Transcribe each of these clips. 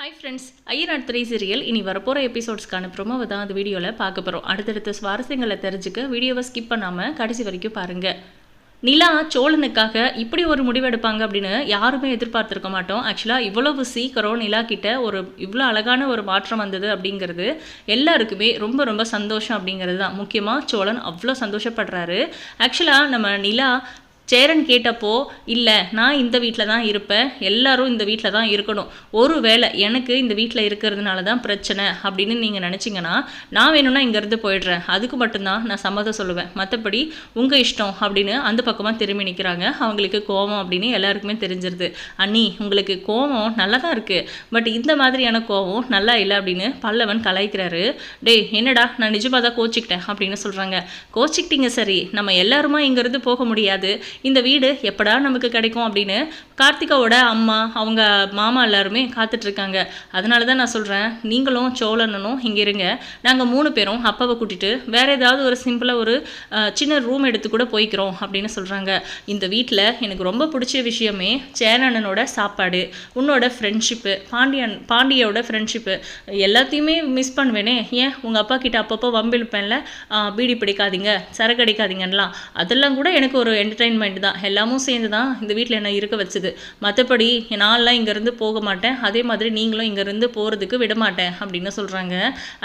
Hi friends ஐயனாட் three serial இனி வரப்போகிற எபிசோட்ஸ்க்கான ப்ரொமோவை தான் அந்த வீடியோவில் பார்க்க போகிறோம் அடுத்தடுத்த சுவாரஸ்யங்களை தெரிஞ்சுக்க வீடியோவை ஸ்கிப் பண்ணாமல் கடைசி வரைக்கும் பாருங்கள் நிலா சோழனுக்காக இப்படி ஒரு முடிவு எடுப்பாங்க அப்படின்னு யாருமே எதிர்பார்த்துருக்க மாட்டோம். ஆக்சுவலாக இவ்வளவு சீக்கிரம் நிலா கிட்ட ஒரு இவ்வளோ அழகான ஒரு மாற்றம் வந்தது அப்படிங்கிறது எல்லாருக்குமே ரொம்ப ரொம்ப சந்தோஷம் அப்படிங்கிறது தான். முக்கியமாக சோழன் அவ்வளோ சந்தோஷப்படுறாரு. ஆக்சுவலாக நம்ம நிலா சேரன் கேட்டப்போ இல்லை நான் இந்த வீட்டில் தான் இருப்பேன். எல்லாரும் இந்த வீட்டில் தான் இருக்கணும். ஒரு வேளை எனக்கு இந்த வீட்டில் இருக்கிறதுனால தான் பிரச்சனை அப்படின்னு நீங்கள் நினச்சிங்கன்னா நான் வேணும்னா இங்கேருந்து போயிடுறேன். அதுக்கு மட்டும்தான் நான் சம்மதம் சொல்லுவேன். மற்றபடி உங்கள் இஷ்டம் அப்படின்னு அந்த பக்கமாக திரும்பி நிற்கிறாங்க அவங்களுக்கு கோவம் அப்படின்னு எல்லாருக்குமே தெரிஞ்சிருது. அண்ணி உங்களுக்கு கோவம் நல்லா தான் இருக்குது பட் இந்த மாதிரியான கோவம் நல்லா இல்லை அப்படின்னு பல்லவன் கலாய்க்கிறாரு. டேய் என்னடா நான் நிஜமாக தான் கோச்சிக்கிட்டேன் அப்படின்னு சொல்கிறாங்க கோச்சிக்கிட்டீங்க சரி. நம்ம எல்லாருமா இங்கேருந்து போக முடியாது. இந்த வீடு எப்படா நமக்கு கிடைக்கும் அப்படின்னு கார்த்திகாவோட அம்மா அவங்க மாமா எல்லாருமே காத்துட்ருக்காங்க. அதனால தான் நான் சொல்கிறேன் நீங்களும் சோழனனும் இங்கே இருங்க. நாங்கள் மூணு பேரும் அப்பாவை கூட்டிகிட்டு வேறு ஏதாவது ஒரு சிம்பிளாக ஒரு சின்ன ரூம் எடுத்து கூட போய்க்கிறோம் அப்படின்னு சொல்கிறாங்க இந்த வீட்டில் எனக்கு ரொம்ப பிடிச்ச விஷயமே சேரனனோட சாப்பாடு உன்னோட ஃப்ரெண்ட்ஷிப்பு பாண்டியன் பாண்டியோட ஃப்ரெண்ட்ஷிப்பு எல்லாத்தையுமே மிஸ் பண்ணுவேனே. ஏன்? உங்கள் அப்பா கிட்ட அப்பப்போ வம்பிழுப்பேன்ல? பீடி பிடிக்காதீங்க சரக்கு அடிக்காதீங்கன்னலாம். அதெல்லாம் கூட எனக்கு ஒரு என்டர்டெயின்மெண்ட் தான் எல்லாமும் சேர்ந்து தான் இந்த வீட்டில் என்ன இருக்க வச்சுது. மற்றபடி நான்லாம் இங்கேருந்து போக மாட்டேன். அதே மாதிரி நீங்களும் இங்கேருந்து போகிறதுக்கு விட மாட்டேன் அப்படின்னு சொல்கிறாங்க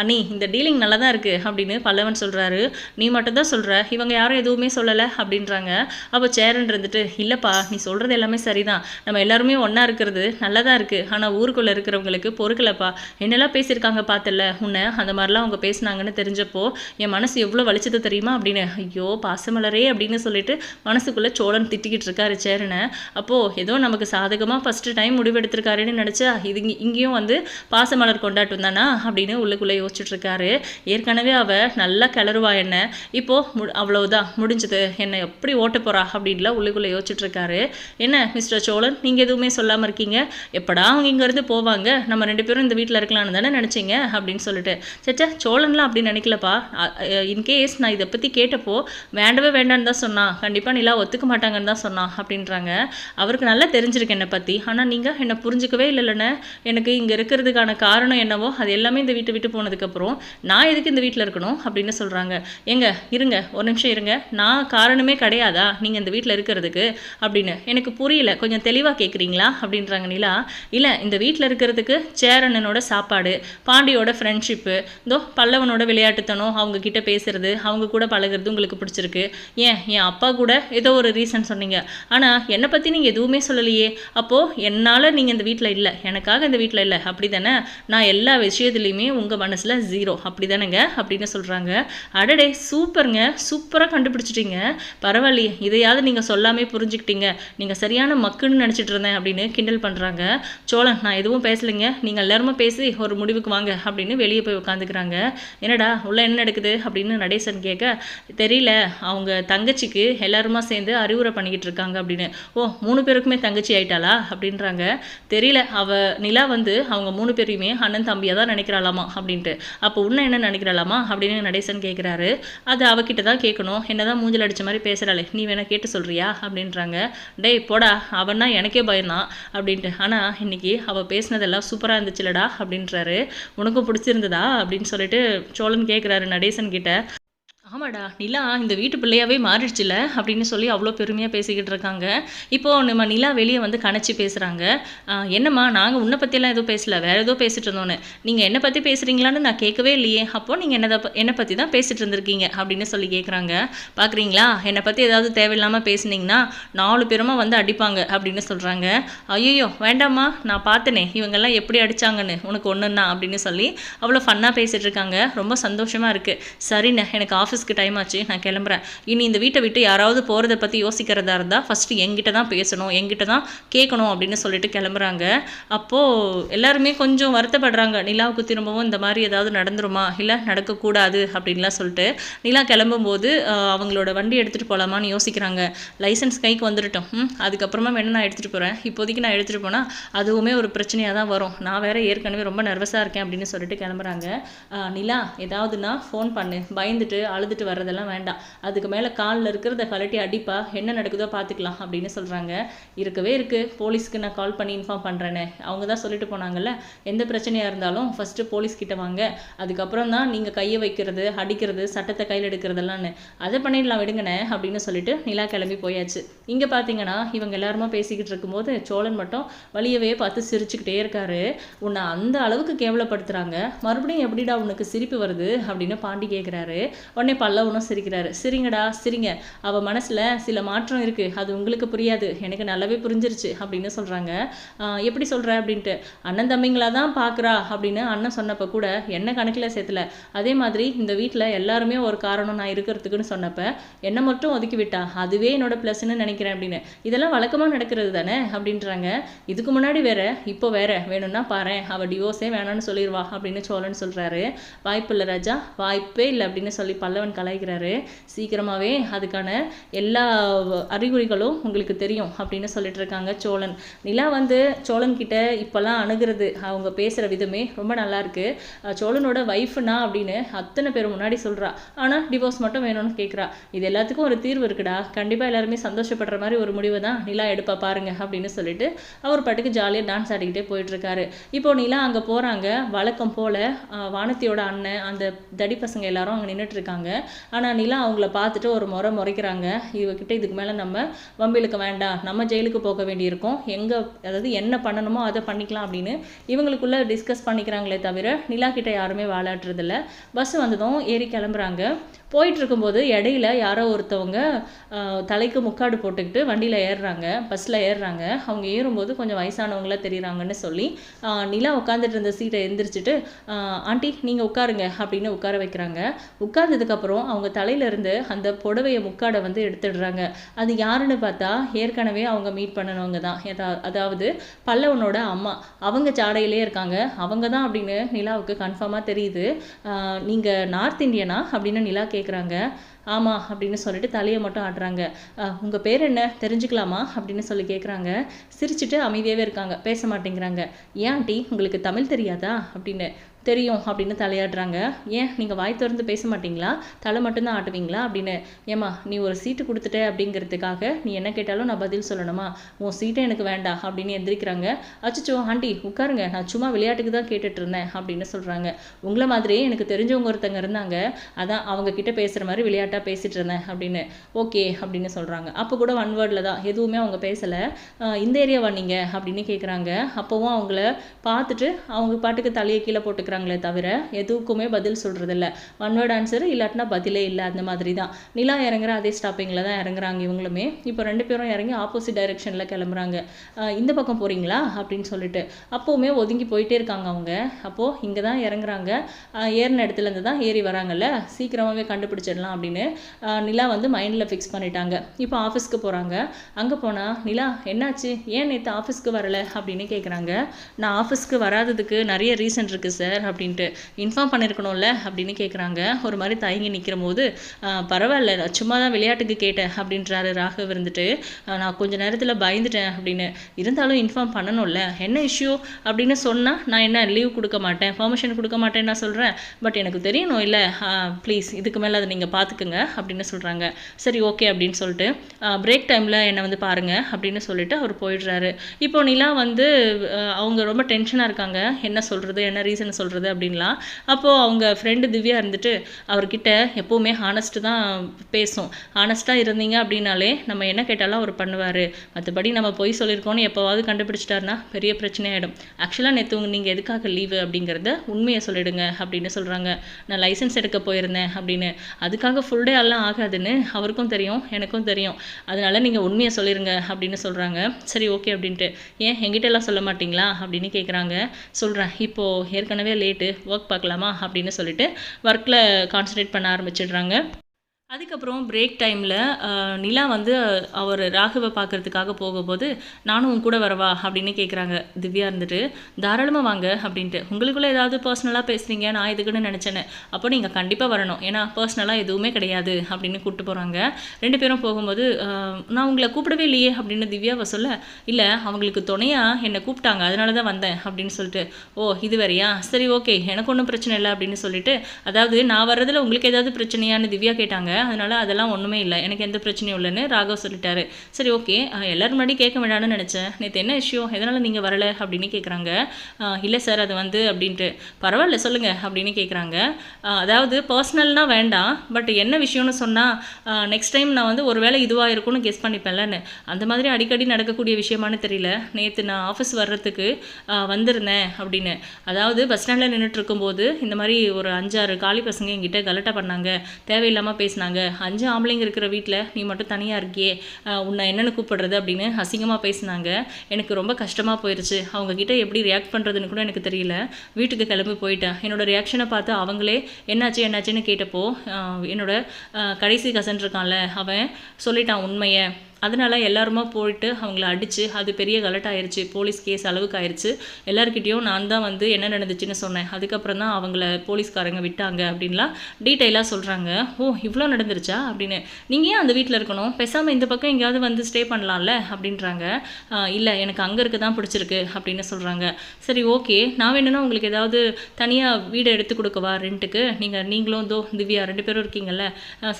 அண்ணி இந்த டீலிங் நல்லா தான் இருக்குது அப்படின்னு பல்லவன் சொல்கிறாரு நீ மட்டும் தான் சொல்கிற இவங்க யாரும் எதுவுமே சொல்லலை அப்படின்றாங்க. அப்போ சேரன் இருந்துட்டு இல்லைப்பா நீ சொல்கிறது எல்லாமே சரிதான். நம்ம எல்லாருமே ஒன்றா இருக்கிறது நல்லதாக இருக்குது ஆனால் ஊருக்குள்ளே இருக்கிறவங்களுக்கு பொறுக்கலப்பா என்னெல்லாம் பேசியிருக்காங்க பார்த்தல உன்னை அந்த மாதிரிலாம் அவங்க பேசுனாங்கன்னு தெரிஞ்சப்போ என் மனசு எவ்வளோ வலிச்சது தெரியுமா? அப்படின்னு ஐயோ பாசமலரே அப்படின்னு சொல்லிட்டு மனசுக்குள்ளே சோழன் திட்டிக்கிட்டு இருக்காரு சேரனை. அப்போது ஏதோ நமக்கு சாதகமாக ஃபஸ்ட்டு டைம் முடிவெடுத்திருக்காருன்னு நினச்சா இது இங்கேயும் வந்து பாசமலர் கொண்டாட்டம் தானா அப்படின்னு உள்ளுக்குள்ளே யோசிச்சுட்ருக்காரு ஏற்கனவே அவள் நல்லா கிளறுவா என்ன? இப்போது மு அவ்வளவுதான் முடிஞ்சது. என்னை எப்படி ஓட்ட போகிறா அப்படின்லாம் உள்ளுக்குள்ளே யோசிச்சுட்ருக்காரு என்ன மிஸ்டர் சோழன் நீங்கள் எதுவுமே சொல்லாமல் இருக்கீங்க? எப்படா அவங்க இங்கேருந்து போவாங்க? நம்ம ரெண்டு பேரும் இந்த வீட்டில் இருக்கலாம்னு தானே நினச்சிங்க? அப்படின்னு சொல்லிட்டு. சச்சா சோழன்லாம் அப்படி நினைக்கலப்பா? இன்கேஸ் நான் இதை பற்றி கேட்டப்போ வேண்டவே வேண்டான்னு தான் சொன்னான். கண்டிப்பாக நிலா ஒத்துக்க மாட்டாங்கன்னு தான் சொன்னான் அப்படின்றாங்க. அவருக்கு நல்லா தெரிஞ்சிருக்கு என்னை பற்றி ஆனால் நீங்கள் என்னை புரிஞ்சுக்கவே இல்லைல்லண்ணே. எனக்கு இங்கே இருக்கிறதுக்கான காரணம் என்னவோ அது எல்லாமே இந்த வீட்டை விட்டு போனதுக்கப்புறம் நான் எதுக்கு இந்த வீட்டில் இருக்கணும் அப்படின்னு சொல்கிறாங்க ஏங்க இருங்க ஒரு நிமிஷம் இருங்க. நான் காரணமே கிடையாதா? நீங்கள் இந்த வீட்டில் இருக்கிறதுக்கு அப்படின்னு. எனக்கு புரியல. கொஞ்சம் தெளிவாக கேட்குறீங்களா அப்படின்றாங்க நிலா. இல்லை இந்த வீட்டில் இருக்கிறதுக்கு சேரனனோட சாப்பாடு பாண்டியோட ஃப்ரெண்ட்ஷிப்பு இதோ பல்லவனோட விளையாட்டுத்தனம் அவங்க கிட்ட பேசுறது அவங்க கூட பழகுறது உங்களுக்கு பிடிச்சிருக்கு. ஏன் என் அப்பா கூட ஏதோ ஒரு ரீசன் சொன்னீங்க. ஆனால் என்னை பற்றி நீங்கள் எதுவுமே சொல்லலையே. அப்போது என்னால் நீங்கள் இந்த வீட்டில் இல்லை. எனக்காக இந்த வீட்டில் இல்லை. அப்படி தானே நான் எல்லா விஷயத்துலையுமே உங்கள் மனசில் ஜீரோ அப்படி தானேங்க அப்படின்னு சொல்கிறாங்க அடடே சூப்பருங்க. சூப்பராக கண்டுபிடிச்சிட்டீங்க. பரவாயில்லையே. இதையாவது நீங்கள் சொல்லாமே புரிஞ்சுக்கிட்டீங்க. நீங்கள் சரியான மக்குன்னு நினச்சிட்டு இருந்தேன் அப்படின்னு கிண்டல் பண்ணுறாங்க சோழன் நான் எதுவும் பேசலைங்க. நீங்கள் எல்லாருமே பேசி ஒரு முடிவுக்கு வாங்க அப்படின்னு வெளியே போய் உட்காந்துக்கிறாங்க என்னடா உள்ள என்ன நடக்குது? அப்படின்னு நடேசன் கேட்க தெரியல. அவங்க தங்கச்சிக்கு எல்லாருமா சேர்ந்து அறிவுரை பண்ணிக்கிட்டு இருக்காங்க அப்படின்னு. ஓ மூணு பேருக்குமே தங்கச்சி ஆயிட்டாளா? அப்படின்றாங்க. தெரியல. அவ நிலா வந்து அவங்க மூணு பேரையுமே அண்ணன் தம்பியாக தான் நினைக்கிறாளாமா? அப்படின்ட்டு. அப்போ உன்ன என்ன நினைக்கிறாளாமா? அப்படின்னு நடேசன் கேட்குறாரு அது அவகிட்ட தான் கேட்கணும் என்னதான் மூஞ்சல் அடிச்ச மாதிரி பேசுகிறாளே நீ வேணா கேட்டு சொல்றியா? அப்படின்றாங்க. டேய் போடா. அவன்னா எனக்கே பயந்தான். அப்படின்ட்டு. ஆனால் இன்னைக்கு அவள் பேசினதெல்லாம் சூப்பராக இருந்துச்சுலடா அப்படின்றாரு. உனக்கும் பிடிச்சிருந்ததா? அப்படின்னு சொல்லிட்டு சோழன் கேட்குறாரு நடேசன் கிட்ட. ஆமாடா. நிலா இந்த வீட்டு பிள்ளையாவே மாறிடுச்சுல அப்படின்னு சொல்லி அவ்வளோ பெருமையாக பேசிக்கிட்டு இருக்காங்க. இப்போ நம்ம நிலா வெளியே வந்து கணச்சி பேசுகிறாங்க என்னம்மா நாங்கள் உன்னை பற்றியெல்லாம் எதுவும் பேசல. வேற ஏதோ பேசிட்டு இருந்தோன்னு. நீங்கள் என்னை பற்றி பேசுகிறீங்களான்னு நான் கேட்கவே இல்லையே. அப்போ நீங்கள் என்னதை என்னை பற்றி தான் பேசிட்டு இருந்திருக்கீங்க அப்படின்னு சொல்லி கேட்குறாங்க பார்க்குறீங்களா என்னை பற்றி ஏதாவது தேவையில்லாமல் பேசுனீங்கன்னா நாலு பேருமா வந்து அடிப்பாங்க அப்படின்னு சொல்கிறாங்க ஐயோ வேண்டாம்மா நான் பார்த்தனே இவங்கெல்லாம் எப்படி அடிச்சாங்கன்னு. உனக்கு ஒன்றுன்னா அப்படின்னு சொல்லி அவ்வளோ ஃபன்னாக பேசிகிட்டு இருக்காங்க. ரொம்ப சந்தோஷமாக இருக்குது சரிண்ணே எனக்கு ஆஃபீஸ்க்கு டைம் ஆச்சு. நான் கிளம்புறேன். இனி இந்த வீட்டை விட்டு யாராவது போகிறத பற்றி யோசிக்கிறதா இருந்தால் ஃபஸ்ட்டு எங்கிட்ட தான் பேசணும். எங்கிட்ட தான் கேட்கணும் அப்படின்னு சொல்லிட்டு கிளம்புறாங்க. அப்போது எல்லாருமே கொஞ்சம் வருத்தப்படுறாங்க. நிலாவுக்கு திரும்பவும் இந்த மாதிரி ஏதாவது நடந்துருமா? இல்லை நடக்கக்கூடாது அப்படின்லாம் சொல்லிட்டு நிலா கிளம்பும்போது அவங்களோட வண்டி எடுத்துகிட்டு போகலாமான்னு யோசிக்கிறாங்க. லைசன்ஸ் கைக்கு வந்துட்டோம் அதுக்கப்புறமா வேணா நான் எடுத்துகிட்டு போகிறேன் இப்போதைக்கு நான் எடுத்துகிட்டு போனால் அதுவுமே ஒரு பிரச்சனையாக தான் வரும். நான் வேறு ஏற்கனவே ரொம்ப நர்வஸாக இருக்கேன் அப்படின்னு சொல்லிட்டு கிளம்புறாங்க. நிலா ஏதாவதுன்னா ஃபோன் பண்ணு. பயந்துட்டு அழுதுட்டு நடந்துட்டு வர்றதெல்லாம் வேண்டாம். அதுக்கு மேலே காலில் இருக்கிறத கலட்டி அடிப்பா என்ன நடக்குதோ பார்த்துக்கலாம் அப்படின்னு சொல்கிறாங்க இருக்கவே இருக்குது போலீஸ்க்கு நான் கால் பண்ணி இன்ஃபார்ம் பண்ணுறேனே அவங்க தான் சொல்லிட்டு போனாங்கல்ல எந்த பிரச்சனையாக இருந்தாலும் ஃபஸ்ட்டு போலீஸ் கிட்ட வாங்க. அதுக்கப்புறம் தான் நீங்கள் கையை வைக்கிறது அடிக்கிறது சட்டத்தை கையில் எடுக்கிறதெல்லாம்னு அதை பண்ணிடலாம் விடுங்கண்ணே அப்படின்னு சொல்லிட்டு நிலா கிளம்பி போயாச்சு. இங்கே பார்த்தீங்கன்னா இவங்க எல்லாருமா பேசிக்கிட்டு இருக்கும்போது சோழன் மட்டும் வழியவே பார்த்து சிரிச்சுக்கிட்டே இருக்காரு. உன்னை அந்த அளவுக்கு கேவலப்படுத்துகிறாங்க மறுபடியும் எப்படிடா உனக்கு சிரிப்பு வருது அப்படின்னு பாண்டி கேட்குறாரு உடனே பல்லவனும் சிரிக்கிறாரு. சிரிங்கடா சிரிங்க. அவள் மனசில் சில மாற்றம் இருக்குது அது உங்களுக்கு புரியாது. எனக்கு நல்லாவே புரிஞ்சிருச்சு அப்படின்னு சொல்கிறாங்க எப்படி சொல்கிற அப்படின்ட்டு. அண்ணன் தம்பிங்களா தான் பார்க்குறா அப்படின்னு அண்ணன் சொன்னப்போ கூட என்ன கணக்கில் சேர்த்துல? அதே மாதிரி இந்த வீட்டில் எல்லாருமே ஒரு காரணம் நான் இருக்கிறதுக்குன்னு சொன்னப்ப என்னை மட்டும் ஒதுக்கி விட்டா? அதுவே என்னோட ப்ளஸ்ன்னு நினைக்கிறேன் அப்படின்னு. இதெல்லாம் வழக்கமாக நடக்கிறது தானே அப்படின்றாங்க. இதுக்கு முன்னாடி வேற இப்போ வேற. வேணும்னா பாரு அவள் டிவோர்ஸே வேணாம்னு சொல்லிடுவா அப்படின்னு சோழன் சொல்கிறாரு வாய்ப்பு இல்லை ராஜா. வாய்ப்பே இல்லை அப்படின்னு சொல்லி பல்லவன் கலாய்க்கிறாரு. சீக்கிரமாகவே அதுக்கான எல்லா அறிகுறிகளும் உங்களுக்கு தெரியும் அப்படின்னு சொல்லிட்டு இருக்காங்க சோழன். நிலா வந்து சோழன் கிட்ட இப்போல்லாம் அணுகிறது. அவங்க பேசுகிற விதமே ரொம்ப நல்லா இருக்கு. சோழனோட ஒய்ஃப்னா அப்படின்னு அத்தனை பேர் முன்னாடி சொல்கிறா ஆனால் டிவோர்ஸ் மட்டும் வேணும்னு கேட்குறா இது எல்லாத்துக்கும் ஒரு தீர்வு இருக்குடா. கண்டிப்பாக எல்லாருமே சந்தோஷப்படுற மாதிரி ஒரு முடிவு தான் நிலா எடுப்பா பாருங்க அப்படின்னு சொல்லிட்டு அவர் பாட்டுக்கு ஜாலியாக டான்ஸ் ஆடிக்கிட்டே போயிட்டுருக்காரு. இப்போ நிலா அங்கே போகிறாங்க வழக்கம் போல் வானத்தியோட அண்ணன் அந்த தடி பசங்க எல்லாரும் அங்கே நின்றுட்டு இருக்காங்க ஆனால் நிலா அவங்கள பார்த்துட்டு ஒரு முறை முறைக்கிறாங்க. இவகிட்ட இதுக்கு மேலே நம்ம வம்பிலுக்கு வேண்டாம். நம்ம ஜெயிலுக்கு போக வேண்டியிருக்கும். எங்கே அதாவது என்ன பண்ணணுமோ அதை பண்ணிக்கலாம் அப்படின்னு இவங்களுக்குள்ள டிஸ்கஸ் பண்ணிக்கிறாங்களே தவிர நிலா கிட்ட யாருமே வாழாட்டுறதில்ல. பஸ் வந்ததும் ஏறி கிளம்புறாங்க. போயிட்டுருக்கும்போது இடையில யாரோ ஒருத்தவங்க தலைக்கு முக்காடு போட்டுக்கிட்டு வண்டியில் ஏறுறாங்க பஸ்ஸில் ஏறுறாங்க. அவங்க ஏறும்போது கொஞ்சம் வயசானவங்களா தெரியுறாங்கன்னு சொல்லி நிலா உட்காந்துட்டு இருந்த சீட்டை எந்திரிச்சிட்டு ஆண்டி நீங்கள் உட்காருங்க அப்படின்னு உட்கார வைக்கிறாங்க. உட்கார்ந்ததுக்கப்புறம் அவங்க தலையிலேருந்து அந்த புடவைய முக்காடை வந்து எடுத்துடுறாங்க. அது யாருன்னு பார்த்தா ஏற்கனவே அவங்க மீட் பண்ணனவங்க தான். ஏதா அதாவது பல்லவனோட அம்மா. அவங்க சாடையிலே இருக்காங்க. அவங்க தான் அப்படின்னு நிலாவுக்கு கன்ஃபார்மாக தெரியுது. நீங்கள் நார்த் இந்தியனா? அப்படின்னு நிலா கே கேட்குறாங்க ஆமாம் அப்படின்னு சொல்லிட்டு தலையை மட்டும் ஆடுறாங்க உங்கள் பேர் என்ன? தெரிஞ்சுக்கலாமா? அப்படின்னு சொல்லி கேட்குறாங்க சிரிச்சுட்டு அமைதியாகவே இருக்காங்க. பேச மாட்டேங்கிறாங்க. ஏன் ஆண்டி? உங்களுக்கு தமிழ் தெரியாதா? அப்படின்னு. தெரியும் அப்படின்னு தலையாடுறாங்க ஏன்? நீங்கள் வாய் திறந்து பேச மாட்டீங்களா? தலை மட்டும்தான் ஆட்டுவீங்களா? அப்படின்னு. ஏம்மா நீ ஒரு சீட்டு கொடுத்துட்ட அப்படிங்கிறதுக்காக நீ என்ன கேட்டாலும் நான் பதில் சொல்லணுமா? உன் சீட்டை எனக்கு வேண்டாம் அப்படின்னு எந்திரிக்கிறாங்க. அச்சச்சோ ஆண்டி உட்காருங்க. நான் சும்மா விளையாட்டுக்கு தான் கேட்டுட்டு இருந்தேன் அப்படின்னு சொல்கிறாங்க உங்களை மாதிரியே எனக்கு தெரிஞ்சவங்க ஒருத்தங்க இருந்தாங்க. அதான் அவங்க கிட்ட பேசுகிற மாதிரி விளையாட்டு விளையாட்டாக பேசிட்டு இருந்தேன் அப்படின்னு ஓகே அப்படின்னு சொல்கிறாங்க அப்போ கூட ஒன் வேர்டில் தான் எதுவுமே அவங்க பேசலை. இந்த ஏரியாவா நீங்கள் அப்படின்னு கேட்குறாங்க அப்போவும் அவங்கள பார்த்துட்டு அவங்க பாட்டுக்கு தலையை கீழே போட்டுக்கிறாங்களே தவிர எதுக்குமே பதில் சொல்கிறதில்ல ஒன் வேர்ட் ஆன்சர் இல்லாட்டினா பதிலே இல்லை அந்த மாதிரி தான். நிலா இறங்குற அதே ஸ்டாப்பிங்கில் தான் இறங்குறாங்க இவங்களுமே. இப்போ ரெண்டு பேரும் இறங்கி ஆப்போசிட் டைரெக்ஷனில் கிளம்புறாங்க. இந்த பக்கம் போகிறீங்களா அப்படின்னு சொல்லிட்டு. அப்போவுமே ஒதுங்கி போயிட்டே இருக்காங்க அவங்க. அப்போது இங்கே தான் இறங்குறாங்க. ஏறின இடத்துல இருந்து தான் ஏறி வராங்கல்ல. சீக்கிரமாகவே கண்டுபிடிச்சிடலாம் அப்படின்னு அப்படின்னு நிலா வந்து மைண்டில் ஃபிக்ஸ் பண்ணிட்டாங்க. இப்போ ஆஃபீஸ்க்கு போகிறாங்க அங்கே போனால் நிலா என்னாச்சு? ஏன் நேற்று ஆஃபீஸ்க்கு வரல? அப்படின்னு கேட்குறாங்க நான் ஆஃபீஸ்க்கு வராததுக்கு நிறைய ரீசன் இருக்குது சார் அப்படின்ட்டு. இன்ஃபார்ம் பண்ணியிருக்கணும்ல அப்படின்னு கேட்குறாங்க ஒரு மாதிரி தயங்கி நிற்கிற போது பரவாயில்ல நான் சும்மா தான் விளையாட்டுக்கு கேட்டேன் அப்படின்றாரு ராகவ் இருந்துட்டு. நான் கொஞ்ச நேரத்தில் பயந்துட்டேன் அப்படின்னு. இருந்தாலும் இன்ஃபார்ம் பண்ணணும்ல? என்ன இஷ்யூ அப்படின்னு சொன்னால் நான் என்ன லீவ் கொடுக்க மாட்டேன்? பர்மிஷன் கொடுக்க மாட்டேன்னு நான் சொல்கிறேன் பட் எனக்கு தெரியணும் இல்லை? ப்ளீஸ் இதுக்கு மேலே அதை நீங்கள் பார்த்துக்குங்க அப்படின்னு சொல்கிறாங்க சரி ஓகே அப்படின்னு சொல்லிட்டு பிரேக் டைமில் என்னை வந்து பாருங்கள் அப்படின்னு சொல்லிட்டு அவர் போயிடுறாரு. இப்போ நிலா வந்து அவங்க ரொம்ப டென்ஷனாக இருக்காங்க. என்ன சொல்கிறது என்ன ரீசன் சொல்கிறது அப்படின்லாம். அப்போது அவங்க ஃப்ரெண்டு திவ்யா இருந்துட்டு அவர்கிட்ட எப்போவுமே ஹானஸ்ட்டு தான் பேசும். ஹானஸ்ட்டாக இருந்தீங்க அப்படின்னாலே நம்ம என்ன கேட்டாலும் அவர் பண்ணுவார். மற்றபடி நம்ம பொய் சொல்லியிருக்கோன்னு எப்போவாவது கண்டுபிடிச்சிட்டாருன்னா பெரிய பிரச்சனையாயிடும். ஆக்சுவலாக நேற்று நீங்கள் எதுக்காக லீவு அப்படிங்கிறத உண்மையை சொல்லிடுங்க அப்படின்னு சொல்கிறாங்க நான் லைசன்ஸ் எடுக்க போயிருந்தேன் அப்படின்னு. அதுக்காக ஃபுல் டே எல்லாம் ஆகாதுன்னு அவருக்கும் தெரியும் எனக்கும் தெரியும். அதனால நீங்கள் உண்மையை சொல்லிடுங்க அப்படின்னு சொல்கிறாங்க சரி ஓகே அப்படின்ட்டு. ஏன் எங்கிட்ட எல்லாம் சொல்ல மாட்டிங்களா அப்படின்னு கேட்குறாங்க சொல்கிறேன் இப்போது ஏற்கனவே லேட்டு ஒர்க் பார்க்கலாமா அப்படின்னு சொல்லிட்டு ஒர்க்கில் கான்சன்ட்ரேட் பண்ண ஆரம்பிச்சிடுறாங்க. அதுக்கப்புறம் பிரேக் டைமில் நிலா வந்து அவர் ராகவை பார்க்கறதுக்காக போகும்போது நானும் உன் கூட வரவா? அப்படின்னு கேட்குறாங்க திவ்யா இருந்துட்டு தாராளமாக வாங்க அப்படின்ட்டு. உங்களுக்குள்ளே ஏதாவது பர்சனலாக பேசுகிறீங்க நான் எதுக்குன்னு நினச்சேன்னு. அப்போ நீங்கள் கண்டிப்பாக வரணும். ஏன்னா பர்சனலாக எதுவுமே கிடையாது அப்படின்னு கூப்பிட்டு போகிறாங்க ரெண்டு பேரும் போகும்போது நான் உங்களை கூப்பிடவே இல்லையே அப்படின்னு திவ்யாவை சொல்ல இல்லை அவங்களுக்கு துணையாக என்னை கூப்பிட்டாங்க. அதனால தான் வந்தேன் அப்படின்னு சொல்லிட்டு ஓ இது வேறையா? சரி ஓகே. எனக்கு ஒன்றும் பிரச்சனை இல்லை அப்படின்னு சொல்லிட்டு அதாவது நான் வர்றதில் உங்களுக்கு ஏதாவது பிரச்சனையான்னு திவ்யா கேட்டாங்க. அதனால அதெல்லாம் ஒன்றுமே இல்லை. எனக்கு எந்த பிரச்சனையும் இல்லைன்னு ராகவ் சொல்லிட்டாரு. சரி ஓகே. எல்லோரும் முன்னாடி கேட்க வேண்டாம்னு நினச்சேன். நேற்று என்ன விஷயம்? எதனால் நீங்கள் வரலை? அப்படின்னு கேட்குறாங்க இல்லை சார் அது வந்து அப்படின்ட்டு. பரவாயில்ல சொல்லுங்கள் அப்படின்னு கேட்குறாங்க அதாவது பர்சனல்னால் வேண்டாம். பட் என்ன விஷயம்னு சொன்னால் நெக்ஸ்ட் டைம் நான் வந்து ஒருவேளை இதுவாக இருக்கும்னு கெஸ் பண்ணிப்பேன்லன்னு. அந்த மாதிரி அடிக்கடி நடக்கக்கூடிய விஷயமானு தெரியல. நேற்று நான் ஆஃபீஸ் வர்றதுக்கு வந்திருந்தேன் அப்படின்னு. அதாவது பஸ் ஸ்டாண்டில் நின்றுட்டு இருக்கும்போது இந்த மாதிரி ஒரு அஞ்சாறு காலி பசங்க என்கிட்ட கலட்டா பண்ணாங்க. தேவையில்லாமல் பேசினாங்க. அஞ்சு ஆம்பளைங்க இருக்கிற வீட்டில் நீ மட்டும் தனியாக இருக்கியே உன்னை என்னென்னு கூப்பிடுறது அப்படின்னு அசிங்கமாக பேசினாங்க. எனக்கு ரொம்ப கஷ்டமாக போயிடுச்சு அவங்கக்கிட்ட எப்படி ரியாக்ட் பண்ணுறதுன்னு கூட எனக்கு தெரியல. வீட்டுக்கு கிளம்பி போயிட்டேன். என்னோட ரியாக்ஷனை பார்த்து அவங்களே என்னாச்சு என்னாச்சுன்னு கேட்டப்போ என்னோட கடைசி கசன் இருக்கான்ல அவன் சொல்லிட்டான் உண்மையை. அதனால் எல்லாருமா போயிட்டு அவங்கள அடித்து அது பெரிய கலட்டாயிருச்சு போலீஸ் கேஸ் அளவுக்கு ஆயிடுச்சு எல்லாருக்கிட்டேயும் நான் தான் வந்து என்ன நடந்துச்சுன்னு சொன்னேன். அதுக்கப்புறம் தான் அவங்கள போலீஸ்காரங்க விட்டாங்க அப்படின்லாம் டீட்டெயிலாக சொல்கிறாங்க ஓ இவ்வளோ நடந்துருச்சா அப்படின்னு. நீங்கள் ஏன் அந்த வீட்டில் இருக்கணும்? பேசாமல் இந்த பக்கம் எங்கேயாவது வந்து ஸ்டே பண்ணலாம்ல அப்படின்றாங்க. இல்லை எனக்கு அங்கே இருக்க தான் பிடிச்சிருக்கு அப்படின்னு சொல்கிறாங்க சரி ஓகே நான் வேணும்னா உங்களுக்கு ஏதாவது தனியாக வீடு எடுத்து கொடுக்கவா ரெண்ட்டுக்கு நீங்கள் நீங்களும் தோ திவ்யா ரெண்டு பேரும் இருக்கீங்கல்ல.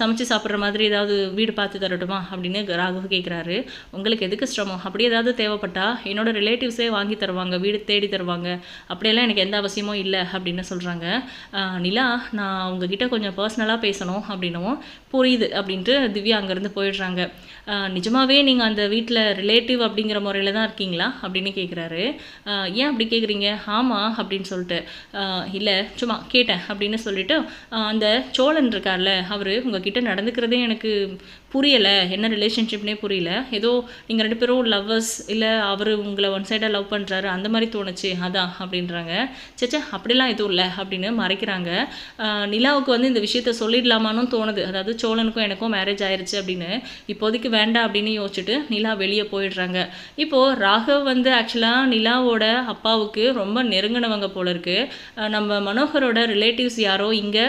சமைச்சு சாப்பிட்ற மாதிரி ஏதாவது வீடு பார்த்து தரட்டுமா அப்படின்னு ராகு கேட்குறாரு உங்களுக்கு எதுக்கு சிரமம்? அப்படி ஏதாவது தேவைப்பட்டா என்னோடய ரிலேட்டிவ்ஸே வாங்கி தருவாங்க வீடு தேடி தருவாங்க. அப்படியெல்லாம் எனக்கு எந்த அவசியமும் இல்லை அப்படின்னு சொல்கிறாங்க நிலா நான் உங்ககிட்ட கொஞ்சம் பர்சனலாக பேசணும் அப்படின்னும் புரியுது அப்படின்ட்டு திவ்யா அங்கேருந்து போயிடுறாங்க. நிஜமாகவே நீங்கள் அந்த வீட்டில் ரிலேட்டிவ் அப்படிங்கிற முறையில் தான் இருக்கீங்களா? அப்படின்னு கேட்குறாரு ஏன் அப்படி கேட்குறீங்க ஆமாம் அப்படின்னு சொல்லிட்டு இல்லை சும்மா கேட்டேன் அப்படின்னு சொல்லிட்டு அந்த சோழன் இருக்கார்ல அவர் உங்ககிட்ட நடந்துக்கிறதே எனக்கு புரியலை என்ன ரிலேஷன்ஷிப்னே புரியல. ஏதோ நீங்கள் ரெண்டு பேரும் லவ்வர்ஸ் இல்லை அவர் உங்களை ஒன் சைடாக லவ் பண்ணுறாரு அந்த மாதிரி தோணுச்சு. அதான் அப்படின்றாங்க. சேச்சா அப்படிலாம் எதுவும் இல்லை அப்படின்னு மறைக்கிறாங்க. நிலாவுக்கு வந்து இந்த விஷயத்த சொல்லிடலாமான்னு தோணுது. அதாவது சோழனுக்கும் எனக்கும் மேரேஜ் ஆயிடுச்சு அப்படின்னு இப்போதைக்கு வேண்டாம் அப்படின்னு யோசிச்சுட்டு நிலா வெளியே போயிடுறாங்க. இப்போது ராகவ் வந்து ஆக்சுவலாக நிலாவோட அப்பாவுக்கு ரொம்ப நெருங்கினவங்க போல இருக்குது நம்ம மனோகரோட ரிலேட்டிவ்ஸ் யாரோ இங்கே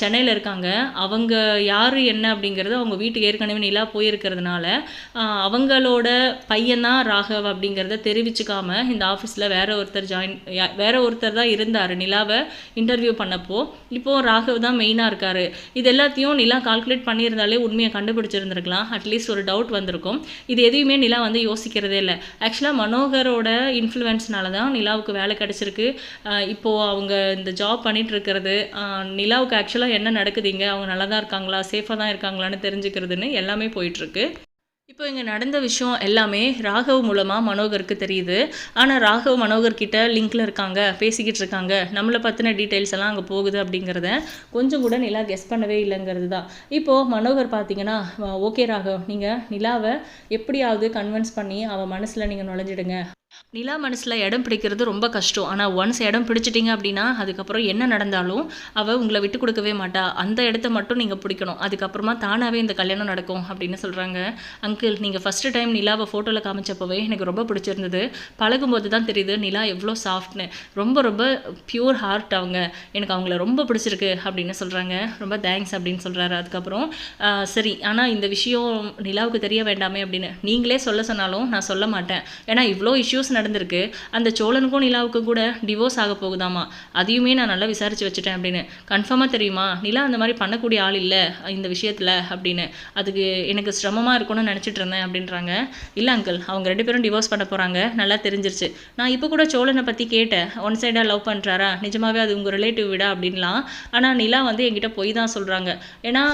சென்னையில் இருக்காங்க. அவங்க யார் என்ன அப்படிங்கிறது அவங்க வீட்டுக்கு ஏற்கனவே நிலா போயிருக்கிறதுனால அவங்களோட பையன்தான் ராகவ் அப்படிங்கிறத தெரிவிச்சுக்காம இந்த ஆஃபீஸில் வேற ஒருத்தர் ஜாயின் வேற ஒருத்தர் தான் இருந்தார். நிலாவை இன்டர்வியூ பண்ணப்போ இப்போது ராகவ் தான் மெயினாக இருக்காரு. இது எல்லாத்தையும் நிலா கால்குலேட் பண்ணியிருந்தாலே உண்மையை கண்டுபிடிச்சிருந்துருக்கலாம். அட்லீஸ்ட் ஒரு டவுட் வந்திருக்கும். இது எதையுமே நிலா வந்து யோசிக்கிறதே இல்லை. ஆக்சுவலாக மனோகரோட இன்ஃப்ளூயன்ஸ்னால தான் நிலாவுக்கு வேலை கிடச்சிருக்கு. இப்போது அவங்க இந்த ஜாப் பண்ணிகிட்டு இருக்கிறது நிலாவுக்கு ஆக்சுவலாக என்ன நடக்குதுங்க அவங்க நல்லா தான் இருக்காங்களா சேஃபாக தான் இருக்காங்களான்னு தெரிஞ்சுக்கிறதுன்னு எல்லாமே போயிட்டுருக்கு இப்போ இங்கே நடந்த விஷயம் எல்லாமே ராகவ் மூலமாக மனோகருக்கு தெரியுது. ஆனால் ராகவ் மனோகர் கிட்ட இருக்காங்க பேசிக்கிட்டு இருக்காங்க. நம்மளை பற்றின டீட்டெயில்ஸ் எல்லாம் அங்கே போகுது அப்படிங்கிறத கொஞ்சம் கூட நிலா கெஸ் பண்ணவே இல்லைங்கிறது தான் இப்போது மனோகர் பார்த்தீங்கன்னா ஓகே ராகவ் நீங்கள் நிலாவை எப்படியாவது கன்வின்ஸ் பண்ணி அவன் மனசில் நீங்கள் நுழைஞ்சிடுங்க. நிலா மனசில் இடம் பிடிக்கிறது ரொம்ப கஷ்டம். ஆனால் ஒன்ஸ் இடம் பிடிச்சிட்டிங்க அப்படின்னா அதுக்கப்புறம் என்ன நடந்தாலும் அவள் உங்களை விட்டு கொடுக்கவே மாட்டா. அந்த இடத்த மட்டும் நீங்கள் பிடிக்கணும். அதுக்கப்புறமா தானாகவே இந்த கல்யாணம் நடக்கும் அப்படின்னு சொல்கிறாங்க அங்கிள் நீங்கள் ஃபஸ்ட்டு டைம் நிலாவை ஃபோட்டோவில் காமிச்சப்போவே எனக்கு ரொம்ப பிடிச்சிருந்தது. பழகும்போது தான் தெரியுது நிலா எவ்வளோ சாஃப்ட்னு ரொம்ப ரொம்ப பியூர் ஹார்ட் அவங்க. எனக்கு அவங்கள ரொம்ப பிடிச்சிருக்கு அப்படின்னு சொல்கிறாங்க ரொம்ப தேங்க்ஸ் அப்படின்னு சொல்கிறாரு அதுக்கப்புறம் சரி ஆனால் இந்த விஷயம் நிலாவுக்கு தெரிய வேண்டாமே அப்படின்னு. நீங்களே சொல்ல சொன்னாலும் நான் சொல்ல மாட்டேன். ஏன்னா இவ்வளோ இஷ்யூஸ் நடந்திருக்கு. அந்த சோழனுக்கும் நிலாவுக்கும் கூட டிவோர்ஸ் ஆக போகுதாமா? அதையுமே நான் நல்லா விசாரிச்சு வச்சுட்டேன் அப்படின்னு. கன்ஃபார்மாக தெரியுமா? நிலா அந்த மாதிரி பண்ணக்கூடிய ஆள் இல்லை இந்த விஷயத்தில் அப்படின்னு. அதுக்கு எனக்கு சிரமமாக இருக்கும்னு நினச்சிட்டு இருந்தேன் அப்படின்றாங்க. இல்லை அங்கிள் அவங்க ரெண்டு பேரும் டிவோர்ஸ் பண்ண போகிறாங்க நல்லா தெரிஞ்சிருச்சு. நான் இப்போ கூட சோழனை பற்றி கேட்டேன். ஒன் சைடாக லவ் பண்ணுறாரா நிஜமாவே அது உங்கள் ரிலேட்டிவ் விடா அப்படின்லாம். ஆனால் நிலா வந்து என்கிட்ட போய் தான் சொல்கிறாங்க ஏன்னா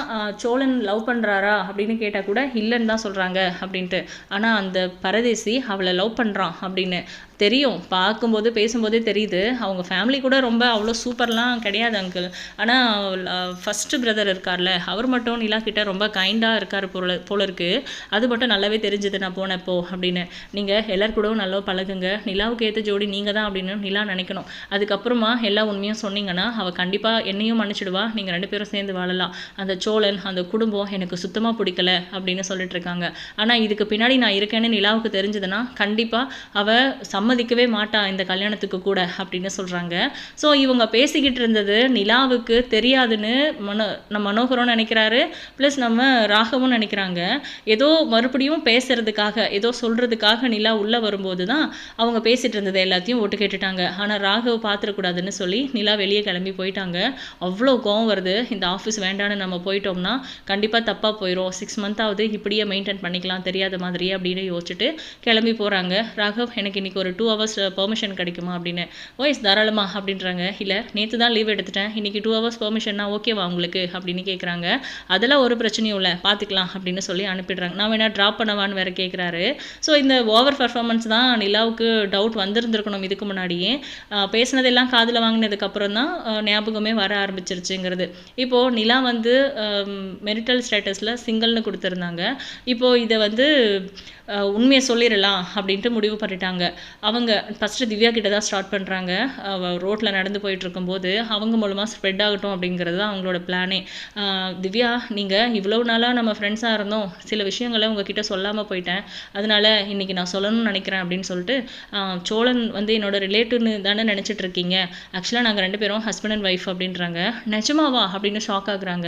சோழன் லவ் பண்ணுறாரா அப்படின்னு கேட்டால் கூட இல்லைன்னு தான் சொல்கிறாங்க அப்படின்ட்டு. ஆனால் அந்த பரதேசி அவளை லவ் பண்ணுறான் அப்படின்னு அப்படின்னு தெரியும். பார்க்கும்போது பேசும்போதே தெரியுது. அவங்க ஃபேமிலி கூட ரொம்ப அவ்வளோ சூப்பர்லாம் கிடையாது அங்கிள் ஆனால் ஃபஸ்ட்டு பிரதர் இருக்கார்ல அவர் மட்டும் நிலா கிட்ட ரொம்ப கைண்டாக இருக்கார் போல போல இருக்குது அது மட்டும் நல்லாவே தெரிஞ்சுது நான் போனப்போ அப்படின்னு. நீங்கள் எல்லார் கூடவும் நல்லா பழகுங்க. நிலாவுக்கு ஏற்ற ஜோடி நீங்கள் தான் அப்படின்னு நிலா நினைக்கணும். அதுக்கப்புறமா எல்லா உண்மையும் சொன்னீங்கன்னா அவள் கண்டிப்பாக என்னையும் மன்னிச்சிடுவா. நீங்கள் ரெண்டு பேரும் சேர்ந்து வாழலாம். அந்த சோழன் அந்த குடும்பம் எனக்கு சுத்தமாக பிடிக்கல அப்படின்னு சொல்லிட்டு இருக்காங்க. ஆனால் இதுக்கு பின்னாடி நான் இருக்கேன்னு நிலாவுக்கு தெரிஞ்சதுன்னா கண்டிப்பாக அவள் சம சம்மதிக்கவே மாட்டா இந்த கல்யாணத்துக்கு கூட அப்படின்னு சொல்கிறாங்க ஸோ இவங்க பேசிக்கிட்டு இருந்தது நிலாவுக்கு தெரியாதுன்னு மனோ நம்ம மனோகரம்னு நினைக்கிறாரு ப்ளஸ் நம்ம ராகவும் நினைக்கிறாங்க. ஏதோ மறுபடியும் பேசுறதுக்காக ஏதோ சொல்கிறதுக்காக நிலா உள்ளே வரும்போது தான் அவங்க பேசிகிட்டு இருந்தது எல்லாத்தையும் ஓட்டு கேட்டுட்டாங்க. ஆனால் ராகவ் பார்த்துடக்கூடாதுன்னு சொல்லி நிலா வெளியே கிளம்பி போயிட்டாங்க. அவ்வளோ கோவம் வருது. இந்த ஆஃபீஸ் வேண்டான்னு நம்ம போயிட்டோம்னா கண்டிப்பாக தப்பாக போயிடும் சிக்ஸ் மந்த்தாவது இப்படியே மெயின்டைன் பண்ணிக்கலாம் தெரியாத மாதிரியே அப்படின்னு யோசிச்சுட்டு கிளம்பி போகிறாங்க ராகவ் எனக்கு இன்னைக்கு ஒரு டூ ஹவர்ஸ் பெர்மிஷன் கிடைக்குமா அப்படின்னு. ஓய்ஸ் தாராளமா அப்படின்றாங்க. இல்லை நேற்று தான் லீவ் எடுத்துட்டேன். இன்னைக்கு டூ ஹவர்ஸ் பெர்மிஷன்னா ஓகேவா உங்களுக்கு? அப்படின்னு கேட்குறாங்க அதெல்லாம் ஒரு பிரச்சனையும் இல்லை. பார்த்துக்கலாம் அப்படின்னு சொல்லி அனுப்பிடுறாங்க. நான் வேணால் ட்ராப் பண்ணவான்னு வேறு கேட்குறாரு ஸோ இந்த ஓவர் பர்ஃபார்மன்ஸ் தான் நிலாவுக்கு டவுட் வந்திருந்திருக்கணும் இதுக்கு முன்னாடியே. பேசினதெல்லாம் காதில் வாங்கினதுக்கப்புறம் தான் ஞாபகமே வர ஆரம்பிச்சிருச்சுங்கிறது. இப்போது நிலா வந்து மெரிட்டல் ஸ்டேட்டஸில் சிங்கிள்னு கொடுத்துருந்தாங்க. இப்போது இதை வந்து உண்மையை சொல்லிடலாம் அப்படின்ட்டு முடிவு பண்ணிட்டாங்க. அவங்க ஃபஸ்ட்டு திவ்யா கிட்ட தான் ஸ்டார்ட் பண்ணுறாங்க ரோட்டில் நடந்து போயிட்டுருக்கும்போது அவங்க மூலமாக ஸ்ப்ரெட் ஆகட்டும் அப்படிங்கிறது தான் அவங்களோட பிளானே திவ்யா நீங்கள் இவ்வளோ நாளாக நம்ம ஃப்ரெண்ட்ஸாக இருந்தோம். சில விஷயங்களை உங்ககிட்ட சொல்லாமல் போயிட்டேன். அதனால் இன்னைக்கு நான் சொல்லணும்னு நினைக்கிறேன் அப்படின்னு சொல்லிட்டு சோழன் வந்து என்னோட ரிலேட்டிவ்னு தானே நினச்சிட்டு இருக்கீங்க. ஆக்சுவலாக நாங்கள் ரெண்டு பேரும் ஹஸ்பண்ட் அண்ட் ஒய்ஃப் அப்படின்றாங்க. நிஜமாவா? அப்படின்னு ஷாக் ஆகுறாங்க.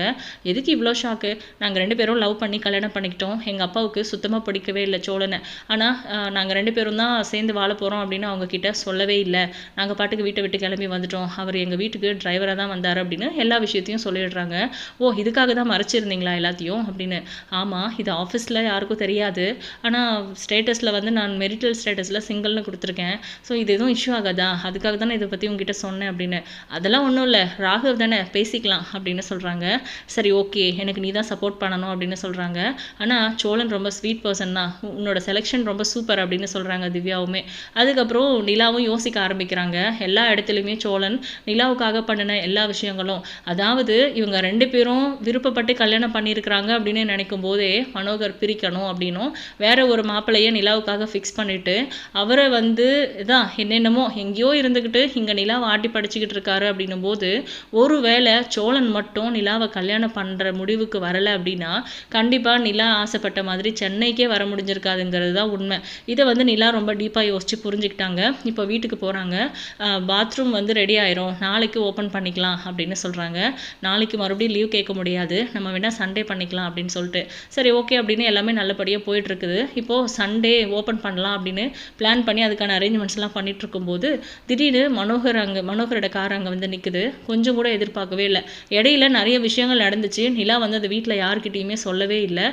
எதுக்கு இவ்வளோ ஷாக்கு நாங்கள் ரெண்டு பேரும் லவ் பண்ணி கல்யாணம் பண்ணிக்கிட்டோம். எங்கள் அப்பாவுக்கு சுத்தமாக பிடிக்கவே இல்லை சோழனை. ஆனால் நாங்கள் ரெண்டு பேரும் தான் சேர்ந்து வாழ போகிறோம் அப்படின்னு அவங்கக்கிட்ட சொல்லவே இல்லை. நாங்கள் பாட்டுக்கு வீட்டை விட்டு கிளம்பி வந்துட்டோம். அவர் எங்கள் வீட்டுக்கு டிரைவராக தான் வந்தார் அப்படின்னு எல்லா விஷயத்தையும் சொல்லிடுறாங்க. ஓ இதுக்காக தான் மறைச்சிருந்தீங்களா எல்லாத்தையும்? அப்படின்னு. ஆமாம் இது ஆஃபீஸில் யாருக்கும் தெரியாது. ஆனால் ஸ்டேட்டஸில் வந்து நான் மெரிட்டல் ஸ்டேட்டஸில் சிங்கிள்னு கொடுத்துருக்கேன். ஸோ இது எதுவும் இஷ்யூ ஆகாதா? அதுக்காக தானே இதை பற்றி உங்ககிட்ட சொன்னேன் அப்படின்னு. அதெல்லாம் ஒன்றும் இல்லை. ராகவ் தானே பேசிக்கலாம் அப்படின்னு சொல்கிறாங்க சரி ஓகே எனக்கு நீ தான் சப்போர்ட் பண்ணணும் அப்படின்னு சொல்கிறாங்க ஆனால் சோழன் ரொம்ப ஸ்வீட் பர்சன் தான். உன்னோட செலெக்ஷன் ரொம்ப சூப்பர் அப்படின்னு சொல்கிறாங்க திவ்யாவுமே. அதுக்கப்புறம் நிலாவும் யோசிக்க ஆரம்பிக்கிறாங்க. எல்லா இடத்துலையுமே சோழன் நிலாவுக்காக பண்ணின எல்லா விஷயங்களும். அதாவது இவங்க ரெண்டு பேரும் விருப்பப்பட்டு கல்யாணம் பண்ணியிருக்கிறாங்க அப்படின்னு நினைக்கும் போதே மனோகர் பிரிக்கணும் அப்படின்னும் வேற ஒரு மாப்பிள்ளையை நிலாவுக்காக ஃபிக்ஸ் பண்ணிட்டு அவரை வந்து இதான் என்னென்னமோ எங்கேயோ இருந்துக்கிட்டு இங்கே நிலாவை ஆட்டி படிச்சுக்கிட்டு இருக்காரு அப்படின்னும் போது ஒருவேளை சோழன் மட்டும் நிலாவை கல்யாணம் பண்ணுற முடிவுக்கு வரலை அப்படின்னா கண்டிப்பாக நிலா ஆசைப்பட்ட மாதிரி சென்னைக்கே வர முடிஞ்சிருக்காதுங்கிறது தான் உண்மை. இதை வந்து நிலா ரொம்ப டீப்பாக யோசிச்சு புரிஞ்சுக்கிட்டாங்க. இப்போ வீட்டுக்கு போகிறாங்க பாத்ரூம் வந்து ரெடி ஆயிரும். நாளைக்கு ஓப்பன் பண்ணிக்கலாம் அப்படின்னு சொல்கிறாங்க நாளைக்கு மறுபடியும் லீவ் கேட்க முடியாது. நம்ம வேணால் சண்டே பண்ணிக்கலாம் அப்படின்னு சொல்லிட்டு. சரி ஓகே அப்படின்னு எல்லாமே நல்லபடியாக போயிட்டுருக்குது. இப்போது சண்டே ஓப்பன் பண்ணலாம் அப்படின்னு பிளான் பண்ணி அதுக்கான அரேஞ்ச்மெண்ட்ஸ்லாம் பண்ணிட்டு இருக்கும்போது திடீர்னு மனோகர் அங்கே மனோகரோட கார் அங்கே வந்து நிற்குது கொஞ்சம் கூட எதிர்பார்க்கவே இல்லை. இடையில நிறைய விஷயங்கள் நடந்துச்சு. நிலா வந்து அந்த வீட்டில் யாருக்கிட்டேயுமே சொல்லவே இல்லை.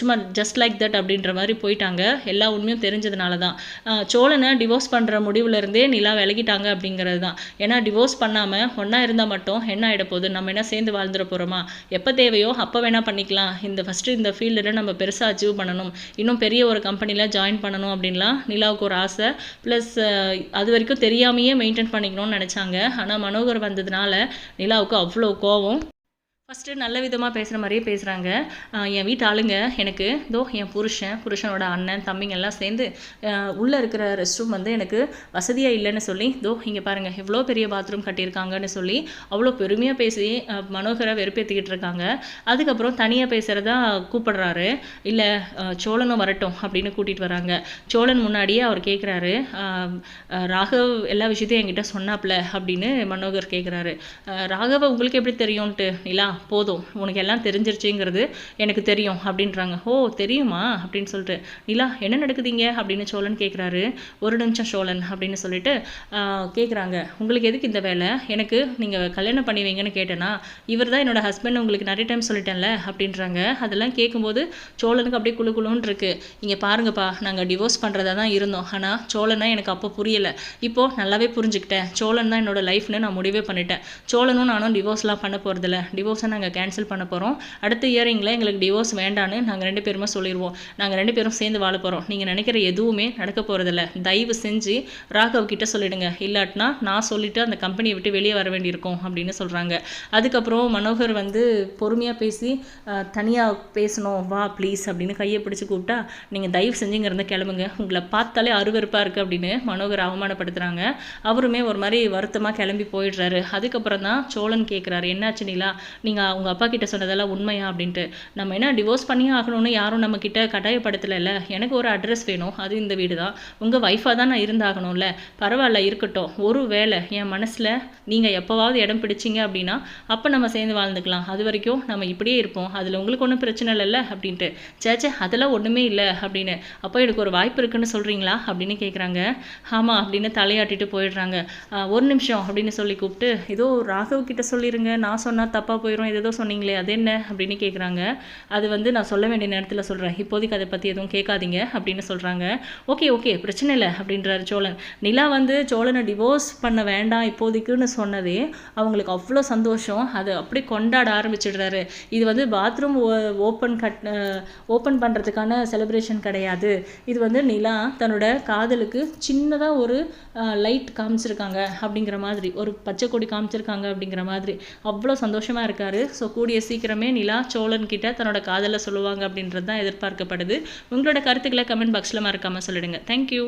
சும்மா ஜஸ்ட் லைக் தட் அப்படின்ற மாதிரி போயிட்டாங்க. எல்லா உண்மையும் தெரிஞ்சதுனால தான் சோழன் சோழனை டிவோர்ஸ் பண்ணுற முடிவுலேருந்தே நிலா விலகிட்டாங்க அப்படிங்கிறது தான் ஏன்னா டிவோர்ஸ் பண்ணாமல் ஒன்றா இருந்தால் மட்டும் என்ன ஆகிட போகுது? நம்ம என்ன சேர்ந்து வாழ்ந்துட போகிறோமா எப்போ தேவையோ அப்போ வேணால் பண்ணிக்கலாம். இந்த ஃபஸ்ட்டு இந்த ஃபீல்டில் நம்ம பெருசாக அச்சீவ் பண்ணணும். இன்னும் பெரிய ஒரு கம்பெனியில் ஜாயின் பண்ணணும் அப்படின்லாம் நிலாவுக்கு ஒரு ஆசை. ப்ளஸ் அது வரைக்கும் தெரியாமையே மெயின்டைன் பண்ணிக்கணும்னு நினச்சாங்க. ஆனால் மனோகர் வந்ததுனால நிலாவுக்கு அவ்வளோ கோவம். ஃபஸ்ட்டு நல்ல விதமாக பேசுகிற மாதிரியே பேசுகிறாங்க என் வீட்டு ஆளுங்க எனக்கு இதோ என் புருஷன் புருஷனோட அண்ணன் தம்பிங்க எல்லாம் சேர்ந்து உள்ளே இருக்கிற ரெஸ்ட் ரூம் வந்து எனக்கு வசதியாக இல்லைன்னு சொல்லி இதோ இங்கே பாருங்கள் எவ்வளோ பெரிய பாத்ரூம் கட்டியிருக்காங்கன்னு சொல்லி அவ்வளோ பெருமையாக பேசி மனோகரை வெறுப்பேற்றிக்கிட்டு இருக்காங்க. அதுக்கப்புறம் தனியாக பேசுகிறதா கூப்பிடுறாரு. இல்லை சோழனும் வரட்டும் அப்படின்னு கூட்டிகிட்டு வராங்க. சோழன் முன்னாடியே அவர் கேட்குறாரு ராகவ் எல்லா விஷயத்தையும் என்கிட்ட சொன்னாப்ல அப்படின்னு மனோகர் கேட்குறாரு ராகவ உங்களுக்கு எப்படி தெரியும்ன்ட்டு நிலா போதும். உனக்கு எல்லாம் தெரிஞ்சிருச்சுங்கிறது எனக்கு தெரியும் அப்படின்றாங்க. ஓ தெரியுமா? அப்படின்னு சொல்லிட்டு நிலா என்ன நடக்குதுங்க? அப்படின்னு சோழன் கேட்குறாரு ஒரு நிமிஷம் சோழன் அப்படின்னு சொல்லிட்டு கேட்குறாங்க உங்களுக்கு எதுக்கு இந்த வேலை? எனக்கு நீங்கள் கல்யாணம் பண்ணுவீங்கன்னு கேட்டேன்னா இவர் தான் என்னோட ஹஸ்பண்ட் உங்களுக்கு நிறைய டைம் சொல்லிட்டேன்ல அப்படின்றாங்க. அதெல்லாம் கேட்கும்போது சோழனுக்கு அப்படியே குளு குழுன்னு இருக்கு. இங்கே பாருங்கப்பா நாங்கள் டிவோர்ஸ் பண்ணுறதா தான் இருந்தோம். ஆனால் சோழனா எனக்கு அப்போ புரியலை. இப்போது நல்லாவே புரிஞ்சுக்கிட்டேன். சோழன் தான் என்னோட லைஃப்னு நான் முடிவே பண்ணிட்டேன். சோழனும் நானும் டிவோர்ஸ்லாம் பண்ண போகிறதில்ல டிவோர்ஸை நாங்கள் கேன்சல் பண்ண போகிறோம் அடுத்த இயரிங்கில் எங்களுக்கு டிவோர்ஸ் வேண்டான்னு நாங்கள் ரெண்டு பேருமே சொல்லிடுவோம் நாங்கள் ரெண்டு பேரும் சேர்ந்து வாழ போகிறோம் நீங்கள் நினைக்கிற எதுவுமே நடக்க போகிறதில்ல தயவு செஞ்சு ராகவ் கிட்ட சொல்லிடுங்க. இல்லாட்டினா நான் சொல்லிவிட்டு அந்த கம்பெனியை விட்டு வெளியே வர வேண்டியிருக்கும் அப்படின்னு சொல்கிறாங்க அதுக்கப்புறம் மனோகர் வந்து பொறுமையாக பேசி தனியாக பேசணும். வா ப்ளீஸ் அப்படின்னு கையை பிடிச்சி கூப்பிட்டா நீங்கள் தயவு செஞ்சு இருந்து கிளம்புங்க. உங்களை பார்த்தாலே அருவருப்பாக இருக்குது அப்படின்னு மனோகர் அவமானப்படுத்துகிறாங்க அவருமே ஒரு மாதிரி வருத்தமாக கிளம்பி போயிடுறாரு. அதுக்கப்புறம் தான் சோழன் கேட்குறாரு என்னாச்சு நீலா? நீங்கள் உங்கள் அப்பா கிட்ட சொன்னதெல்லாம் உண்மையா அப்படின்ட்டு. நம்ம என்ன டிவோர்ஸ் பண்ணியே ஆகணும்னு யாரும் நம்ம கிட்ட கட்டாயப்படுத்தலைல்ல எனக்கு ஒரு அட்ரஸ் வேணும். அது இந்த வீடு தான் உங்கள் ஒய்ஃபாக தான் நான் இருந்தாகணும்ல? பரவாயில்ல இருக்கட்டும். ஒரு வேளை என் மனசில் நீங்கள் எப்போவாவது இடம் பிடிச்சிங்க அப்படின்னா அப்போ நம்ம சேர்ந்து வாழ்ந்துக்கலாம். அது வரைக்கும் நம்ம இப்படியே இருப்போம். அதில் உங்களுக்கு ஒன்றும் பிரச்சனை இல்லைல்ல அப்படின்ட்டு. சேச்சே அதெல்லாம் ஒன்றுமே இல்லை அப்படின்னு. அப்போ எனக்கு ஒரு வாய்ப்பு இருக்குன்னு சொல்கிறீங்களா அப்படின்னு கேட்குறாங்க ஆமாம் அப்படின்னு தலையாட்டிட்டு போயிடுறாங்க. ஒரு நிமிஷம் அப்படின்னு சொல்லி கூப்பிட்டு ஏதோ ராகவ் கிட்ட சொல்லிடுங்க நான் சொன்னால் தப்பாக போயிடும் ஏதோ சொன்னீங்களே அது என்ன அப்படின்னு கேட்குறாங்க அது வந்து நான் சொல்ல வேண்டிய நேரத்தில் சொல்கிறேன் இப்போதைக்கு அதை பற்றி எதுவும் கேட்காதீங்க அப்படின்னு சொல்கிறாங்க ஓகே ஓகே பிரச்சனை இல்லை அப்படின்றாரு சோழன். நிலா வந்து சோழனை டிவோர்ஸ் பண்ண வேண்டாம் இப்போதைக்குன்னு சொன்னதே அவங்களுக்கு அவ்வளோ சந்தோஷம். அதை அப்படி கொண்டாட ஆரம்பிச்சிடுறாரு. இது வந்து பாத்ரூம் ஓப்பன் கட் ஓப்பன் பண்ணுறதுக்கான செலிப்ரேஷன் கிடையாது. இது வந்து நிலா தன்னோட காதலுக்கு சின்னதாக ஒரு லைட் காமிச்சிருக்காங்க அப்படிங்கிற மாதிரி ஒரு பச்சை கொடி காமிச்சிருக்காங்க அப்படிங்கிற மாதிரி. அவ்வளோ சந்தோஷமாக இருக்கார். ஸோ கூடிய சீக்கிரமே நிலா சோழன் கிட்ட தன்னோட காதலை சொல்லுவாங்க அப்படின்றது தான் எதிர்பார்க்கப்படுது. உங்களோட கருத்துக்களை கமெண்ட் பாக்ஸில் மறக்காமல் சொல்லிடுங்க. தேங்க்யூ